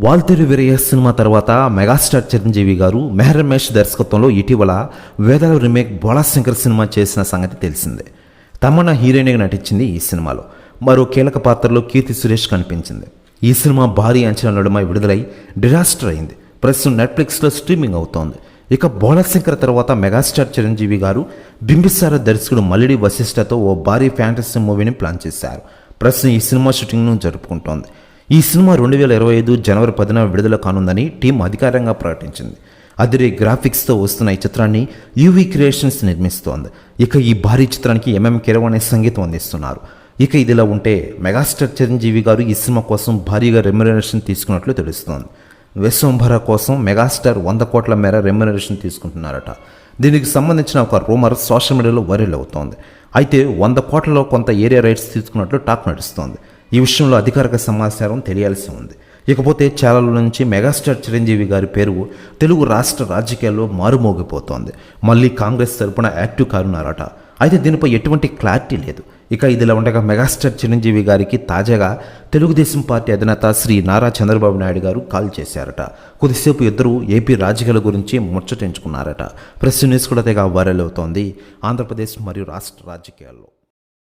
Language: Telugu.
వాల్తేరు వీరయ్య సినిమా తర్వాత మెగాస్టార్ చిరంజీవి గారు మెహర్ రమేష్ దర్శకత్వంలో ఇటీవల వేదాల రీమేక్ బోళాశంకర్ సినిమా చేసిన సంగతి తెలిసిందే. తమన్నా హీరోయిన్గా నటించింది ఈ సినిమాలో. మరో కీలక పాత్రలో కీర్తి సురేష్ కనిపించింది. ఈ సినిమా భారీ అంచనా నడుమ విడుదలై డిజాస్టర్ అయింది. ప్రస్తుతం నెట్ఫ్లిక్స్లో స్ట్రీమింగ్ అవుతోంది. ఇక బోళశంకర్ తర్వాత మెగాస్టార్ చిరంజీవి గారు బింబిసార దర్శకుడు మల్లిడి వశిష్ఠతో ఓ భారీ ఫ్యాంటసీ మూవీని ప్లాన్ చేశారు. ప్రస్తుతం ఈ సినిమా షూటింగ్ను జరుపుకుంటోంది. ఈ సినిమా రెండు వేల ఇరవై ఐదు జనవరి పదిన విడుదల కానుందని టీం అధికారంగా ప్రకటించింది. అదిరే గ్రాఫిక్స్తో వస్తున్న ఈ చిత్రాన్ని యూవీ క్రియేషన్స్ నిర్మిస్తోంది. ఇక ఈ భారీ చిత్రానికి ఎంఎం కిరవాణి సంగీతం అందిస్తున్నారు. ఇక ఇదిలా ఉంటే మెగాస్టార్ చిరంజీవి గారు ఈ సినిమా కోసం భారీగా రెమ్యునరేషన్ తీసుకున్నట్లు తెలుస్తోంది. విశ్వంభర కోసం మెగాస్టార్ వంద కోట్ల మేర రెమ్యునరేషన్ తీసుకుంటున్నారట. దీనికి సంబంధించిన ఒక రూమర్ సోషల్ మీడియాలో వైరల్ అవుతోంది. అయితే వంద కోట్లలో కొంత ఏరియా రైట్స్ తీసుకున్నట్లు టాక్ నడుస్తోంది. ఈ విషయంలో అధికారిక సమాచారం తెలియాల్సి ఉంది. ఇకపోతే ఛానల్ నుంచి మెగాస్టార్ చిరంజీవి గారి పేరు తెలుగు రాష్ట్ర రాజకీయాల్లో మారుమోగిపోతోంది. మళ్ళీ కాంగ్రెస్ తరపున యాక్టివ్ కానున్నారట అయితే దీనిపై ఎటువంటి క్లారిటీ లేదు. ఇక ఇదిలా ఉండగా మెగాస్టార్ చిరంజీవి గారికి తాజాగా తెలుగుదేశం పార్టీ అధినేత శ్రీ నారా చంద్రబాబు నాయుడు గారు కాల్ చేశారట. కొద్దిసేపు ఇద్దరు ఏపీ రాజకీయాల గురించి ముచ్చటించుకున్నారట. ప్రెస్ న్యూస్ కూడా తెగ వైరల్ అవుతోంది. ఆంధ్రప్రదేశ్ మరియు రాష్ట్ర రాజకీయాల్లో.